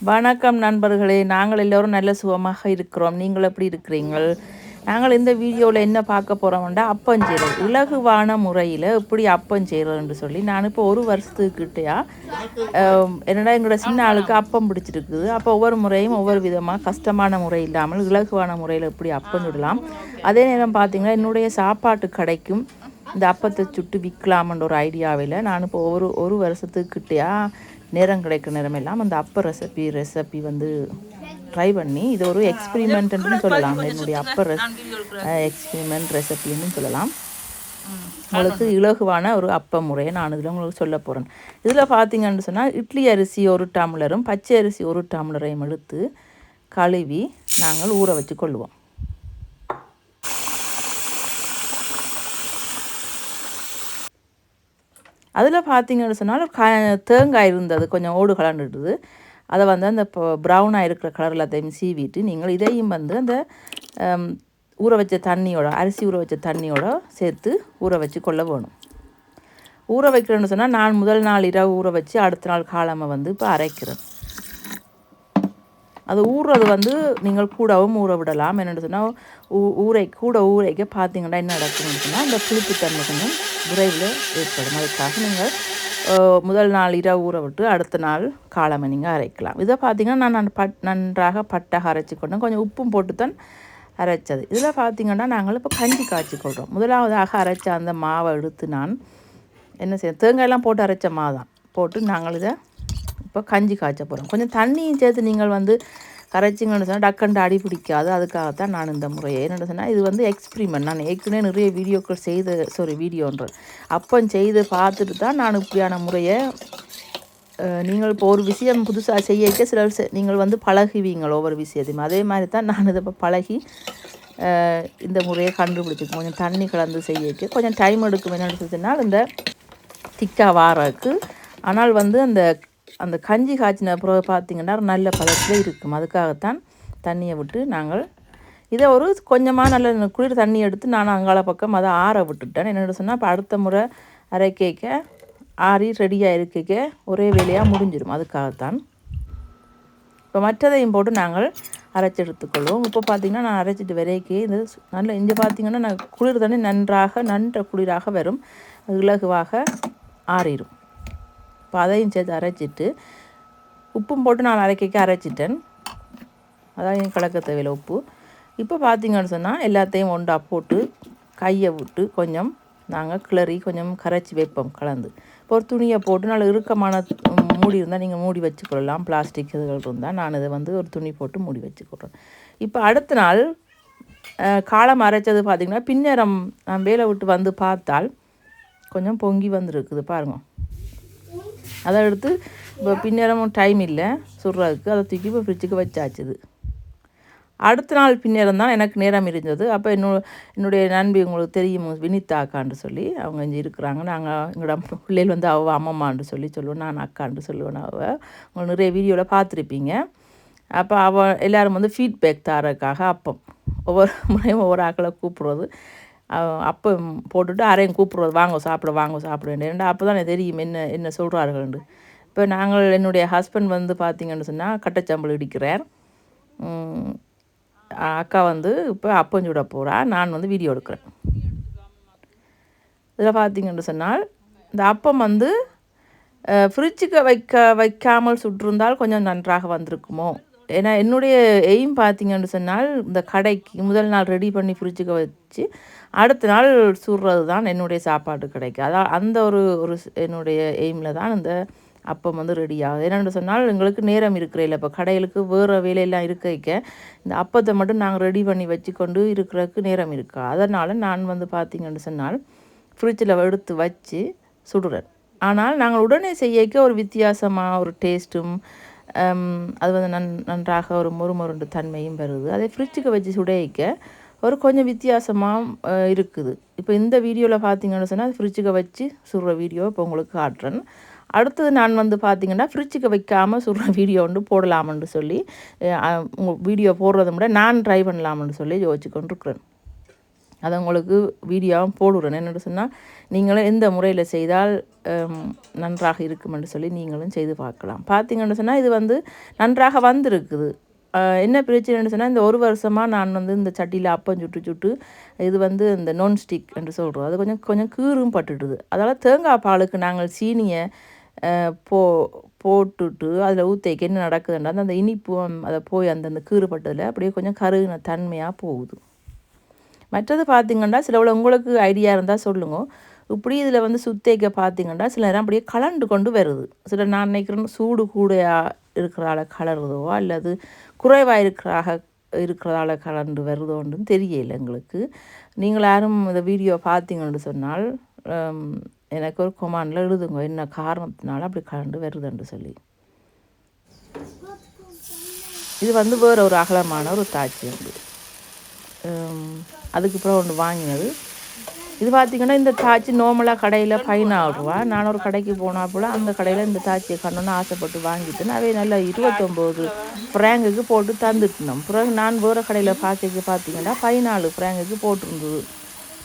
வணக்கம் நண்பர்களே நாங்கள் எல்லோரும் நல்ல சுகமாக இருக்கிறோம். நீங்கள் எப்படி இருக்கிறீங்கள் நாங்கள் இந்த வீடியோவில் என்ன பார்க்க போகிறோம்னா அப்பம் செய்கிறது இலகுவான முறையில் எப்படி அப்பம் செய்கிறதுன்னு சொல்லி நான் இப்போ ஒரு வருஷத்துக்கிட்டேயா என்னடா எங்களோட சின்ன ஆளுக்கு அப்பம் பிடிச்சிருக்குது. அப்போ ஒவ்வொரு முறையும் ஒவ்வொரு விதமாக கஷ்டமான முறை இல்லாமல் இலகுவான முறையில் எப்படி அப்பம் சுடலாம் அதே நேரம் பார்த்தீங்கன்னா என்னுடைய சாப்பாட்டு கடைக்கும் இந்த அப்பத்தை சுட்டு விற்கலாமன்ற ஒரு ஐடியாவில் நான் இப்போ ஒரு ஒரு வருஷத்துக்கிட்டயா நேரம் கிடைக்கிற நேரம் எல்லாம் அந்த அப்ப ரெசிபி ரெசிபி வந்து ட்ரை பண்ணி இது ஒரு எக்ஸ்பிரிமெண்ட்னு சொல்லலாம். என்னுடைய அப்ப ரெஸ் எக்ஸ்பிரிமெண்ட் ரெசிபின்னு சொல்லலாம். உங்களுக்கு இலகுவான ஒரு அப்ப முறையை நான் இதில் உங்களுக்கு சொல்ல போகிறேன் இதில் பார்த்தீங்கன்னு சொன்னால் இட்லி அரிசி ஒரு டம்ளரும் பச்சை அரிசி ஒரு டம்ளரையும் எடுத்து கழுவி நாங்கள் ஊற வச்சு கொள்வோம். அதில் பார்த்தீங்கன்னு சொன்னால் க தேங்காய் இருந்தது கொஞ்சம் ஓடு கலண்டுட்டுது அதை வந்து அந்த ப்ரௌனாக இருக்கிற கலரில் அதையும் சீவிட்டு நீங்கள் இதையும் வந்து அந்த ஊற வச்ச தண்ணியோட அரிசி ஊற வச்ச தண்ணியோட சேர்த்து ஊற வச்சு கொள்ள வேணும். ஊற வைக்கிறேன்னு சொன்னால் நான் முதல் நாள் இரவு ஊற வச்சு அடுத்த நாள் காலமாக வந்து இப்போ அரைக்கிறேன். அது ஊறுறது வந்து நீங்கள் கூடவும் ஊற விடலாம். என்னென்னு சொன்னால் ஊ ஊரை கூட ஊரைக்க பார்த்தீங்கன்னா என்ன நடக்கும்னு சொன்னால் அந்த புளிப்புத்தன்மை கொஞ்சம் விரைவில் ஏற்படும். அதுக்காக நீங்கள் முதல் நாள் இரவு ஊற விட்டு அடுத்த நாள் காலமை நீங்கள் அரைக்கலாம். இதை பார்த்தீங்கன்னா நான் பட் நன்றாக பட்டாக அரைச்சி கொண்டேன் கொஞ்சம் உப்பும் போட்டு தான் அரைச்சது. இதில் பார்த்திங்கன்னா நாங்கள் இப்போ கஞ்சி காய்ச்சி கொள்கிறோம் முதலாவதாக அரைச்ச அந்த மாவை எடுத்து நான் என்ன செய்ய தேங்காயெல்லாம் போட்டு அரைச்ச மாதான் போட்டு நாங்கள் இதை இப்போ கஞ்சி காய்ச்ச போகிறோம் கொஞ்சம் தண்ணியும் சேர்த்து நீங்கள் வந்து கரைச்சிங்கன்னு சொன்னால் டக்கண்டு அடி பிடிக்காது. அதுக்காகத்தான் நான் இந்த முறையை என்னென்னு சொன்னால் இது வந்து எக்ஸ்பிரிமெண்ட் நான் ஏற்கனவே நிறைய வீடியோக்கள் செய்து சாரி வீடியோன்ற அப்போ செய்து பார்த்துட்டு தான் நான் இப்படியான முறையை நீங்கள் இப்போ ஒரு விஷயம் புதுசாக செய்ய சிலர் நீங்கள் வந்து பழகுவீங்கள் ஒவ்வொரு விஷயத்தையும். அதே மாதிரி தான் நான் இதை இப்போ பழகி இந்த முறையை கண்டுபிடிச்சிருக்கேன். கொஞ்சம் தண்ணி கலந்து செய்ய கொஞ்சம் டைம் எடுக்கும். என்னென்னு சொன்னால் இந்த திக்காக வாரக்கு ஆனால் வந்து அந்த அந்த கஞ்சி காய்ச்சின அப்புறம் பார்த்திங்கன்னா நல்ல பதத்தில் இருக்கும். அதுக்காகத்தான் தண்ணியை விட்டு நாங்கள் இதை ஒரு கொஞ்சமாக நல்ல குளிர் தண்ணி எடுத்து நான் அங்கால பக்கம் அதை ஆற விட்டுட்டேன். என்னென்னு சொன்னால் இப்போ அடுத்த முறை அரைக்க ஆறி ரெடியாக இருக்க ஒரே வேலையாக முடிஞ்சிடும் அதுக்காகத்தான். இப்போ மற்றதையும் போட்டு நாங்கள் அரைச்சி எடுத்துக்கொள்வோம். இப்போ பார்த்திங்கன்னா நான் அரைச்சிட்டு வரைக்கே இது நல்ல இங்கே பார்த்திங்கன்னா நான் குளிர் தண்ணி நன்றாக நன்ற குளிராக வரும். இலகுவாக ஆறிடும் இப்போ அதையும் சேர்த்து அரைச்சிட்டு உப்பும் போட்டு நான் அரைக்க அரைச்சிட்டேன். அதான் என் கலக்க தேவையில்லை உப்பு. இப்போ பார்த்தீங்கன்னு சொன்னால் எல்லாத்தையும் ஒன்றா போட்டு கையை விட்டு கொஞ்சம் நாங்கள் கிளறி கொஞ்சம் கரைச்சி வைப்போம் கலந்து. இப்போ ஒரு துணியை போட்டு நல்ல இறுக்கமான மூடி இருந்தால் நீங்கள் மூடி வச்சுக்கொள்ளலாம் பிளாஸ்டிக் இதுகள் இருந்தால் நான் இதை வந்து ஒரு துணி போட்டு மூடி வச்சுக்கொள்கிறேன் இப்போ அடுத்த நாள் காலம் அரைச்சது பார்த்திங்கன்னா பின்னரம் நான் வேலை விட்டு வந்து பார்த்தால் கொஞ்சம் பொங்கி வந்துருக்குது பாருங்கள் அதை எடுத்து இப்போ பின்னேரமும் டைம் இல்லை. சுடுறதுக்கு அதை தூக்கி இப்போ ஃப்ரிட்ஜுக்கு வச்சாச்சுது. அடுத்த நாள் பின்னேரம் தான் எனக்கு நேரம் இருந்தது. அப்போ என்னோட என்னுடைய நண்பி உங்களுக்கு தெரியும் வினிதாக்கான்னு சொல்லி அவங்க இங்கே இருக்கிறாங்க. நாங்கள் எங்களோட பிள்ளைகள் வந்து அவள் அம்மம்மான்னு சொல்லி சொல்லுவோம் நான் அக்கான்னு சொல்லுவேன் அவள் உங்களை நிறைய வீடியோவில் பார்த்துருப்பீங்க. அப்போ அவள் எல்லோரும் வந்து ஃபீட்பேக் தரக்காக அப்பம். ஒவ்வொரு முறையும் ஒவ்வொரு ஆக்களை கூப்பிடுறது. அப்போ போட்டுட்டு அரையும் கூப்பிடுறது வாங்க சாப்பிட வாங்க சாப்பிட. அப்போ தான் தெரியும் என்ன என்ன சொல்கிறார்கள்ண்டு இப்போ நாங்கள் என்னுடைய ஹஸ்பண்ட் வந்து பார்த்திங்கன்னு சொன்னால் கட்டச்சம்பளம் இடிக்கிறார். அக்கா வந்து இப்போ அப்பம் சுட போகிறா நான் வந்து வீடியோ எடுக்கிறேன். இதில் பார்த்திங்கன்னு சொன்னால் இந்த அப்பம் வந்து ஃப்ரிட்ஜுக்கு வைக்க வைக்காமல் சுட்டிருந்தால் கொஞ்சம் நன்றாக வந்திருக்குமோ? ஏன்னா என்னுடைய எய்ம் பார்த்திங்கன்னு சொன்னால் இந்த கடைக்கு முதல் நாள் ரெடி பண்ணி ஃப்ரிட்ஜுக்கு வச்சு அடுத்த நாள் சுடுறது தான் என்னுடைய சாப்பாடு கிடைக்கும். அதான் அந்த ஒரு ஒரு என்னுடைய எய்மில் தான் இந்த அப்பம் வந்து ரெடி ஆகுது. என்னென்னு சொன்னால் எங்களுக்கு நேரம் இருக்கிற இப்போ கடைகளுக்கு வேறு வேலையெல்லாம் இருக்க வைக்க இந்த அப்பத்தை மட்டும் நாங்கள் ரெடி பண்ணி வச்சு கொண்டு இருக்கிறதுக்கு நேரம் இருக்கா? அதனால் நான் வந்து பார்த்திங்கன்னு சொன்னால் ஃப்ரிட்ஜில் எடுத்து வச்சு சுடுறேன். ஆனால் நாங்கள் உடனே செய்யக்க ஒரு வித்தியாசமாக ஒரு டேஸ்ட்டும் அது வந்து நன் நன்றாக ஒரு மொறுமொருண்டு தன்மையும் வருது அதே ஃப்ரிட்ஜுக்கு வச்சு சுடைக்க ஒரு கொஞ்சம் வித்தியாசமாக இருக்குது. இப்போ இந்த வீடியோவில் பார்த்தீங்கன்னு சொன்னால் ஃப்ரிட்ஜுக்கு வச்சு சுடுற வீடியோ இப்போ உங்களுக்கு காட்டுறேன். அடுத்தது நான் வந்து பார்த்தீங்கன்னா ஃப்ரிட்ஜுக்கு வைக்காமல் சுடுற வீடியோ வந்து போடலாம்னு சொல்லி உங்கள் வீடியோ போடுறத விட நான் ட்ரை பண்ணலாம்னு சொல்லி யோசிச்சு கொண்டிருக்கிறேன் அதை உங்களுக்கு வீடியோவும் போடுறேன். என்னென்னு சொன்னால் நீங்களும் எந்த முறையில் செய்தால் நன்றாக இருக்குமென்று சொல்லி நீங்களும் செய்து பார்க்கலாம். பார்த்தீங்கன்னு சொன்னால் இது வந்து நன்றாக வந்திருக்குது. என்ன பிரச்சனைன்னு சொன்னால் இந்த ஒரு வருஷமாக நான் வந்து இந்த சட்டியில் அப்பம் சுட்டு சுட்டு இது வந்து இந்த நான்ஸ்டிக் என்று சொல்கிறோம் அது கொஞ்சம் கொஞ்சம் கீறும் பட்டுடுது. அதால் தேங்காய் பாலுக்கு நாங்கள் சீனியை போ போட்டுட்டு அதில் ஊற்றிக்க என்ன நடக்குதுன்னா அந்த இனிப்பு அதை போய் அந்தந்த கீறுபட்டதில் அப்படியே கொஞ்சம் கருகின தன்மையாக போகுது. மற்றது பார்த்திங்கன்னா சில உங்களுக்கு ஐடியா இருந்தால் சொல்லுங்க. இப்படி இதில் வந்து சுத்தேக்க பார்த்திங்கன்னா சில நேரம் அப்படியே கலண்டு கொண்டு வருது. சில நான் நினைக்கிறேன் சூடு கூடையாக இருக்கிறால கலருதோ அல்லது குறைவாக இருக்கிறாக இருக்கிறதால கலந்து வருதோன்றும் தெரியல எங்களுக்கு. நீங்கள் யாரும் இந்த வீடியோ பார்த்தீங்கன்னு சொன்னால் எனக்கு ஒரு கொமாண்டில் எழுதுங்க என்ன காரணத்தினால அப்படி கலந்து வருதுன்னு சொல்லி. இது வந்து வேறு ஒரு அகலமான ஒரு தாட்சி உண்டு. அதுக்கப்புறம் ஒன்று வாங்கினது. இது பார்த்திங்கன்னா இந்த தாச்சி நோமலாக கடையில் பதினாறு ரூபா நான் ஒரு கடைக்கு போனால் போல் அந்த கடையில் இந்த தாச்சியை கண்ணோன்னு ஆசைப்பட்டு வாங்கிட்டு அவை நல்லா இருபத்தொம்போது ஃப்ரேங்குக்கு போட்டு தந்துட்டோம் பிறகு நான் வேறு கடையில் பார்க்க பார்த்தீங்கன்னா பதினாலு ஃப்ரேங்குக்கு போட்டிருந்தது.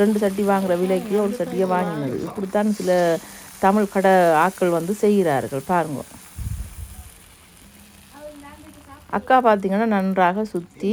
ரெண்டு சட்டி வாங்குகிற விலைக்கு ஒரு சட்டியை வாங்கினது. இப்படித்தான் சில தமிழ் கடை ஆக்கள் வந்து செய்கிறார்கள். பாருங்க. அக்கா பார்த்திங்கன்னா நன்றாக சுற்றி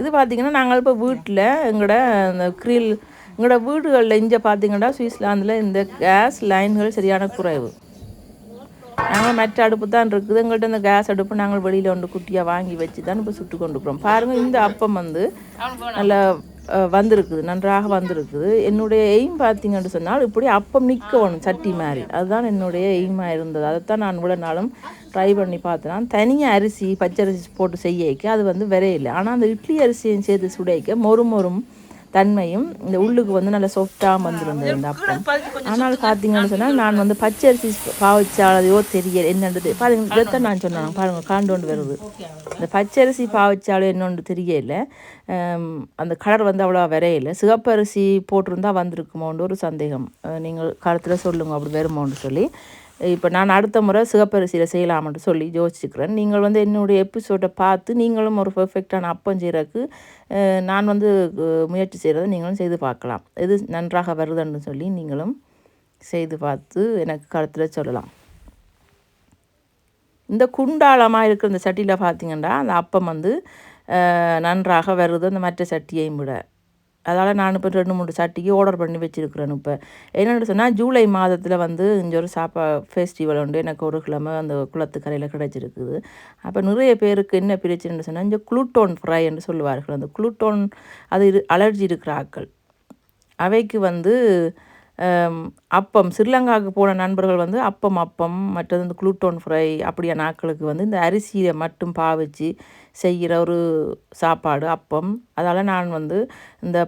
இது பார்த்தீங்கன்னா நாங்கள் இப்போ வீட்டில் எங்களோட இந்த க்ரில் எங்களோட வீடுகளில் இங்கே பார்த்தீங்கன்னா சுவிட்சர்லாந்தில் இந்த கேஸ் லைன்கள் சரியான குறைவு. நாங்கள் மற்ற அடுப்பு தான் இருக்குது. எங்கள்கிட்ட இந்த கேஸ் அடுப்பு நாங்கள் வெளியில் ஒன்று குட்டியாக வாங்கி வச்சு தான் இப்போ சுட்டு கொண்டு போகிறோம் பாருங்கள் இந்த அப்பம் வந்து நல்லா வந்திருக்குது நன்றாக வந்திருக்குது. என்னுடைய எய்ம் பார்த்தீங்கன்னு சொன்னால் இப்படி அப்பம் நிற்கணும் சட்டி மாதிரி. அதுதான் என்னுடைய எய்மாக இருந்தது. அதைத்தான் நான் இவ்வளோ நாளும் ட்ரை பண்ணி பார்த்தேன். தனியாக அரிசி பச்சரிசி போட்டு செய்யக்க அது வந்து விரையில்லை ஆனால் அந்த இட்லி அரிசியும் சேர்த்து சுடைக்க மொறு மொறும் தன்மையும் இந்த உள்ளுக்கு வந்து நல்லா சாஃப்டாக வந்திருந்தது இந்த அப்பம். ஆனால் பார்த்தீங்கன்னு சொன்னால் நான் வந்து பச்சரிசி பாவச்சாலையோ தெரியல என்னன்றது பாருங்க இதைத்தான் நான் சொன்னேன் பாருங்க காண்டோண்டு வருது. இந்த பச்சரிசி பாவச்சாலோ என்னொன்று தெரியல. அந்த கலர் வந்து அவ்வளோ வரையில. சிகப்பரிசி போட்டிருந்தா வந்திருக்குமோன்ற ஒரு சந்தேகம். நீங்கள் காலத்தில் சொல்லுங்க அப்படி வருமோன்னு சொல்லி. இப்போ நான் அடுத்த முறை சிகப்பரிசியில் செய்யலாம்னு சொல்லி யோசிச்சுக்கிறேன். நீங்கள் வந்து என்னுடைய எபிசோடை பார்த்து நீங்களும் ஒரு பெர்ஃபெக்டான அப்பம் செய்கிறதுக்கு நான் வந்து முயற்சி செய்கிறத நீங்களும் செய்து பார்க்கலாம். எது நன்றாக வருதுன்னு சொல்லி நீங்களும் செய்து பார்த்து எனக்கு கருத்தில் சொல்லலாம். இந்த குண்டாளமாக இருக்கிற இந்த சட்டியில் பார்த்தீங்கன்னா அந்த அப்பம் வந்து நன்றாக வருது. அந்த மற்ற சட்டியையும் விட. அதனால் நான் இப்போ ரெண்டு மூணு சட்டிக்கு ஆர்டர் பண்ணி வச்சுருக்குறேன் இப்போ. என்னென்னு சொன்னால் ஜூலை மாதத்தில் வந்து இங்கே ஒரு சாப்பா ஃபெஸ்டிவல் உண்டு. எனக்கு ஒரு கிழமை அந்த குளத்துக்கரையில் கிடச்சிருக்குது. அப்போ நிறைய பேருக்கு என்ன பிரச்சனைன்னு சொன்னால் இந்த குளுட்டோன் ஃப்ரை என்று சொல்லுவார்கள். அந்த குளுட்டோன் அது அலர்ஜி இருக்கிற ஆக்கள் அவைக்கு வந்து அப்பம். ஸ்ரீலங்காவுக்கு போன நண்பர்கள் வந்து அப்பம் அப்பம் மற்றது இந்த குளுட்டோன் ஃப்ரை அப்படியான நாட்களுக்கு வந்து இந்த அரிசியை மட்டும் பாவிச்சு செய்கிற ஒரு சாப்பாடு அப்பம். அதால் நான் வந்து இந்த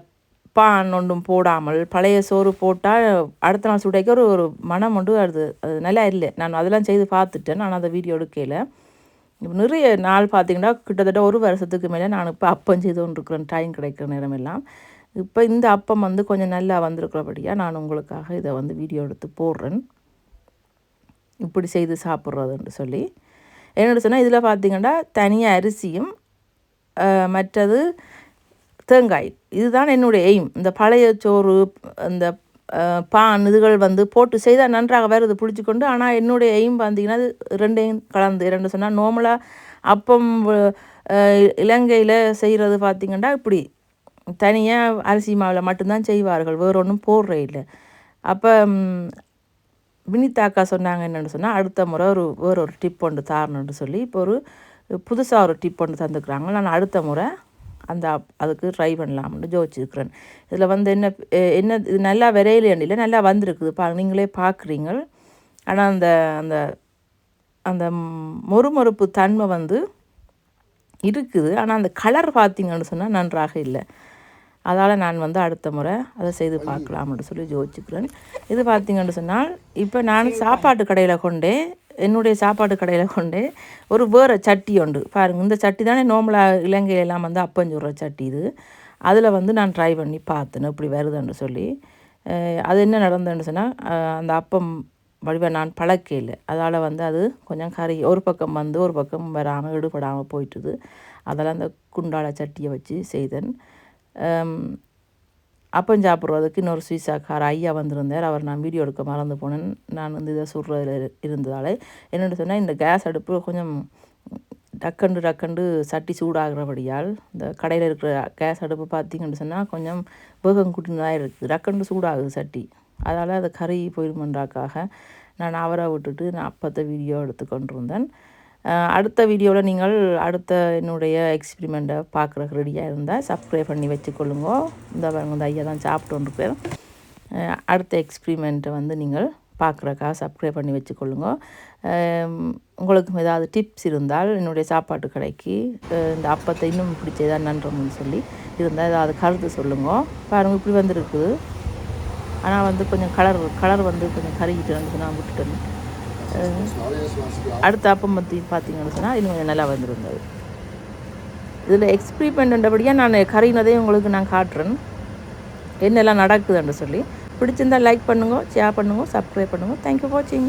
பான் ஒன்றும் போடாமல் பழைய சோறு போட்டால் அடுத்த நாள் சுடைக்க ஒரு ஒரு மனம் ஒன்று அது அது நல்லா இல்லை. நான் அதெல்லாம் செய்து பார்த்துட்டேன். நான் அந்த வீடியோ எடுக்கையில் இப்போ நிறைய நாள் பார்த்திங்கன்னா கிட்டத்தட்ட ஒரு வருஷத்துக்கு மேலே நான் இப்போ அப்பம் செய்து கொண்டிருக்கிறேன். டைம் கிடைக்கிற நேரமெல்லாம். இப்போ இந்த அப்பம் வந்து கொஞ்சம் நல்லா வந்திருக்கிறபடியாக நான் உங்களுக்காக இதை வந்து வீடியோ எடுத்து போடுறேன். இப்படி செய்து சாப்பிட்றதுன்னு சொல்லி. என்னோட சொன்னால் இதில் பார்த்திங்கன்னா தனியாக அரிசியும் மற்றது தேங்காய். இதுதான் என்னுடைய எய்ம் இந்த பழைய சோறு இந்த பான் இதுகள் வந்து போட்டு செய்தால் நன்றாக வருது பிடிச்சிக்கொண்டு ஆனால் என்னுடைய எய்ம் பார்த்தீங்கன்னா ரெண்டையும் கலந்து ரெண்டு சொன்னால் நார்மலாக அப்பம் இலங்கையில் செய்கிறது பார்த்திங்கன்னா இப்படி. தனியாக அரிசி மாவில் மட்டும்தான் செய்வார்கள் வேறு ஒன்றும் போடுறே இல்லை. அப்போ வினிதாக்கா சொன்னாங்க என்னென்னு சொன்னால் அடுத்த முறை ஒரு வேறு ஒரு டிப் ஒன்று தாரணுன்னு சொல்லி இப்போ ஒரு புதுசாக ஒரு டிப் ஒன்று தந்துக்கிறாங்க. நான் அடுத்த முறை அந்த அதுக்கு ட்ரை பண்ணலாம்னு ஜோதிச்சிருக்கிறேன் இதில் வந்து என்ன என்ன இது நல்லா விரையிலேண்டில் நல்லா வந்திருக்குது பா நீங்களே பார்க்குறீங்க ஆனால் அந்த அந்த அந்த மொறுமொறுப்பு தன்மை வந்து இருக்குது. ஆனால் அந்த கலர் பார்த்திங்கன்னு சொன்னால் நன்றாக இல்லை. அதால் நான் வந்து அடுத்த முறை அதை செய்து பார்க்கலாம்னு சொல்லி யோசிச்சுக்கிறேன் இது பார்த்திங்கன்னு சொன்னால் இப்போ நான் சாப்பாட்டு கடையில் கொண்டே என்னுடைய சாப்பாட்டு கடையில் கொண்டே ஒரு வேறு சட்டி உண்டு. பாருங்கள் இந்த சட்டி தானே நோம்பலாக இலங்கையெல்லாம் வந்து அப்பஞ்சுடுற சட்டி இது. அதில் வந்து நான் ட்ரை பண்ணி பார்த்தேன் இப்படி வருதுன்னு சொல்லி. அது என்ன நடந்ததுன்னு சொன்னால் அந்த அப்பம் வடிவ நான் பழக்கையில் அதால் வந்து அது கொஞ்சம் கறி ஒரு பக்கம் வந்து ஒரு பக்கம் வராமல் ஈடுபடாமல் போயிட்டுது. அதெல்லாம் அந்த குண்டால சட்டியை வச்சு செய்தேன். அப்பம் சாப்பிட்றதுக்கு இன்னொரு சுவிசாக்கார ஐயா வந்திருந்தார். அவர் நான் வீடியோ எடுக்க மறந்து போனேன். நான் வந்து இதை சுடுறதில் இருந்ததால் என்னென்னு சொன்னால் இந்த கேஸ் அடுப்பு கொஞ்சம் டக்கண்டு டக்கண்டு சட்டி சூடாகிறபடியால் இந்த கடையில் இருக்கிற கேஸ் அடுப்பு பார்த்தீங்கன்னு சொன்னால் கொஞ்சம் வேகம் கூட்டினதாக இருக்குது. டக்கண்டு சூடாகுது சட்டி. அதால் அது கறி போயிடுமன்றாக்காக நான் அவரை விட்டுட்டு நான் அப்பத்தை வீடியோ எடுத்து கொண்டிருந்தேன் அடுத்த வீடியோவில் நீங்கள் அடுத்த என்னுடைய எக்ஸ்பிரிமெண்ட்டை பார்க்குறக்கு ரெடியாக இருந்தால் சப்ஸ்கிரைப் பண்ணி வச்சுக்கொள்ளுங்க. இந்த பாருங்க இந்த ஐயா தான் சாப்பிட்டு கொண்டிருப்பேன் அடுத்த எக்ஸ்பிரிமெண்ட்டை வந்து நீங்கள் பார்க்குறக்கா சப்ஸ்கிரைப் பண்ணி வச்சுக்கொள்ளுங்க. உங்களுக்கு ஏதாவது டிப்ஸ் இருந்தால் என்னுடைய சாப்பாட்டு கடைக்கு இந்த அப்பத்தை இன்னும் பிடிச்ச ஏதாவது சொல்லி இருந்தால் ஏதாவது கருத்து சொல்லுங்க. பாருங்கள் இப்படி வந்துருக்குது. ஆனால் வந்து கொஞ்சம் கலர் கலர் வந்து கொஞ்சம் கருகிட்டு வந்து நான் விட்டுட்டேன். அடுத்த அப்பம் பற்றி பார்த்தீங்கன்னு சொன்னால் இன்னும் கொஞ்சம் நல்லா வந்திருந்தது. இதில் எக்ஸ்பிரிமெண்ட்ன்றபடியாக நான் கறினதே உங்களுக்கு நான் காட்டுறேன். என்னெல்லாம் நடக்குதுன்னு சொல்லி. பிடிச்சிருந்தா லைக் பண்ணுங்க ஷேர் பண்ணுங்க சப்ஸ்கிரைப் பண்ணுங்க. தேங்க்யூ வாட்சிங்